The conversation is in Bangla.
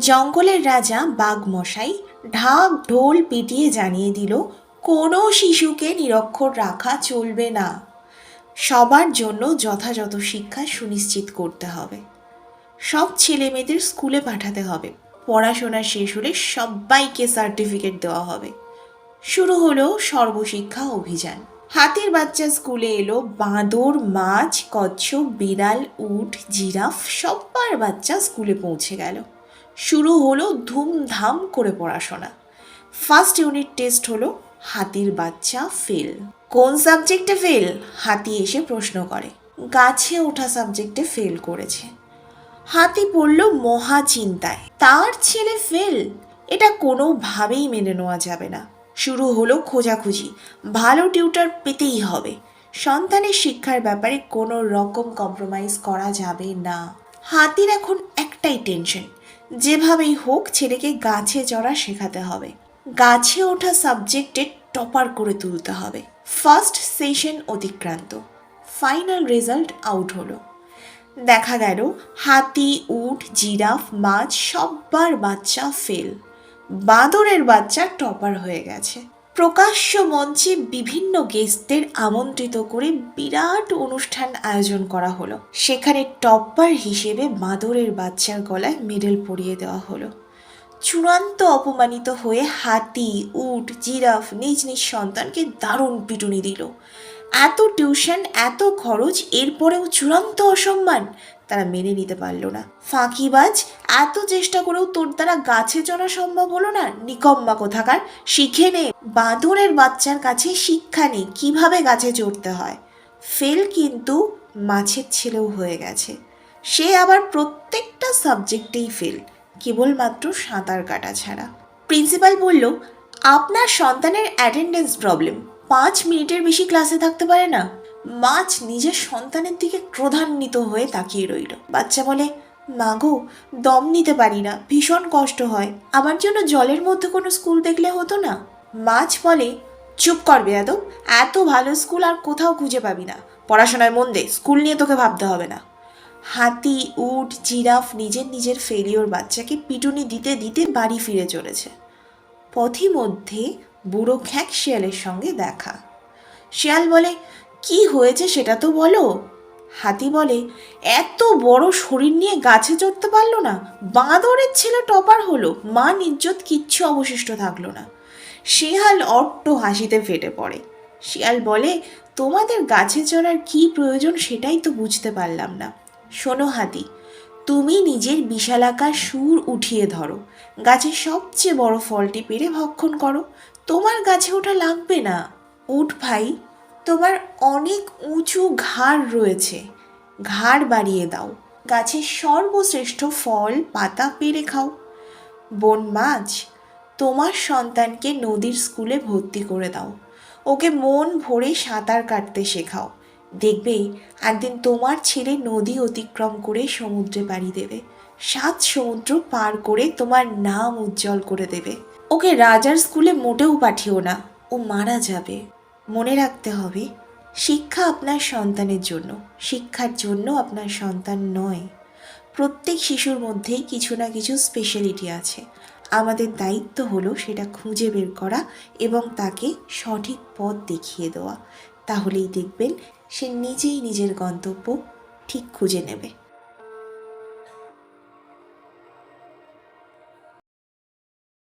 জঙ্গলের রাজা বাঘমশাই ঢাক ঢোল পিটিয়ে জানিয়ে দিল, কোনো শিশুকে নিরক্ষর রাখা চলবে না। সবার জন্য যথাযথ শিক্ষা সুনিশ্চিত করতে হবে। সব ছেলে মেয়েদের স্কুলে পাঠাতে হবে। পড়াশোনা শেষ হলে সবাইকে সার্টিফিকেট দেওয়া হবে। শুরু হলো সর্বশিক্ষা অভিযান। হাতির বাচ্চা স্কুলে এলো বাঁদর, মাছ, কচ্ছপ, বিড়াল, উট, জিরাফ, সব্বার বাচ্চা স্কুলে পৌঁছে গেল। শুরু হলো ধুমধাম করে পড়াশোনা। ফার্স্ট ইউনিট টেস্ট হলো হাতির বাচ্চা ফেল কোন সাবজেক্টে ফেল হাতি এসে প্রশ্ন করে। গাছে ওঠা সাবজেক্টে ফেল করেছে। হাতি পড়ল মহা চিন্তায়। তার ছেলে ফেল এটা কোনোভাবেই মেনে নেওয়া যাবে না। শুরু হলো খোঁজাখুঁজি। ভালো টিউটার পেতেই হবে। সন্তানের শিক্ষার ব্যাপারে কোনো রকম কম্প্রোমাইজ করা যাবে না। হাতির এখন একটাই টেনশন যেভাবেই হোক ছেলেকে গাছে চড়া শেখাতে হবে। গাছে ওঠা সাবজেক্টে টপার করে তুলতে হবে। ফার্স্ট সেশন অতিক্রান্ত। ফাইনাল রেজাল্ট আউট হলো। দেখা গেল, হাতি, উট, জিরাফ, মাছ, সব্বার বাচ্চা ফেল বাঁদরের বাচ্চা টপার হয়ে গেছে। প্রকাশ্য মঞ্চে বিভিন্ন গেস্টদের আমন্ত্রিত করে বিরাট অনুষ্ঠান আয়োজন করা হলো। সেখানে টপ্পার হিসেবে বাঁদরের বাচ্চার গলায় মেডেল পরিয়ে দেওয়া হলো। চূড়ান্ত অপমানিত হয়ে হাতি, উট, জিরাফ, নিজ নিজ সন্তানকে দারুণ পিটুনি দিল। এত টিউশন এত খরচ, এরপরেও চূড়ান্ত অসম্মান। তারা মেনে নিতে পারল না। ফাঁকিবাজ এত চেষ্টা করেও তোর দ্বারা গাছে চড়া সম্ভব হলো না? নিকম্মা কোথাকার? শিখে নে। বাঁদরের বাচ্চার কাছে শিক্ষা নেই কীভাবে গাছে চড়তে হয়? ফেল কিন্তু মাছের ছেলেও হয়ে গেছে। সে আবার প্রত্যেকটা সাবজেক্টেই ফেল, কেবলমাত্র সাঁতার কাটা ছাড়া। প্রিন্সিপাল বলল, আপনার সন্তানের অ্যাটেন্ডেন্স প্রবলেম পাঁচ মিনিটের বেশি ক্লাসে থাকতে পারে না? মাছ নিজের সন্তানের দিকে ক্রোধান্বিত হয়ে তাকিয়ে রইল। বাচ্চা বলে মাগো দম নিতে পারি না, ভীষণ কষ্ট হয়। আমার জন্য জলের মধ্যে কোনো স্কুল দেখলে হতো না? মাছ বলে, চুপ কর বেয়াদব, এত ভালো স্কুল আর কোথাও খুঁজে পাবি না। পড়াশোনায় মন দে, স্কুল নিয়ে তোকে ভাবতে হবে না। হাতি, উট, জিরাফ নিজের নিজের ফেলিওর বাচ্চাকে পিটুনি দিতে দিতে বাড়ি ফিরে চলেছে। পথিমধ্যে বুড়ো খ্যাক শিয়ালের সঙ্গে দেখা। শিয়াল বলে কি হয়েছে সেটা তো বলো। হাতি বলে, এত বড় শরীর নিয়ে গাছে চড়তে পারল না। বাঁদরের ছেলে টপার হলো। মান ইজ্জত কিচ্ছু অবশিষ্ট থাকল না। শিয়াল অট্ট হাসিতে ফেটে পড়ে। শিয়াল বলে, তোমাদের গাছে চড়ার কি প্রয়োজন সেটাই তো বুঝতে পারলাম না। শোনো হাতি, তুমি নিজের বিশালাকার সুর উঠিয়ে ধরো। গাছের সবচেয়ে বড় ফলটি পেরে ভক্ষণ করো। তোমার গাছে ওটা লাগবে না। উঠ ভাই। তোমার অনেক উঁচু ঘাড় রয়েছে। ঘাড় বাড়িয়ে দাও। গাছের সর্বশ্রেষ্ঠ ফল, পাতা পেরে খাও। বন মাছ, তোমার সন্তানকে নদীর স্কুলে ভর্তি করে দাও। ওকে মন ভরে সাঁতার কাটতে শেখাও। দেখবে একদিন তোমার ছেলে নদী অতিক্রম করে সমুদ্রে পাড়ি দেবে। সাত সমুদ্র পার করে তোমার নাম উজ্জ্বল করে দেবে। ওকে রাজার স্কুলে মোটেও পাঠিও না। ও মারা যাবে। মনে রাখতে হবে, শিক্ষা আপনার সন্তানের জন্য, শিক্ষার জন্য আপনার সন্তান নয়। প্রত্যেক শিশুর মধ্যেই কিছু না কিছু স্পেশালিটি আছে। আমাদের দায়িত্ব হলো সেটা খুঁজে বের করা এবং তাকে সঠিক পথ দেখিয়ে দেওয়া। তাহলেই দেখবেন সে নিজেই নিজের গন্তব্য ঠিক খুঁজে নেবে।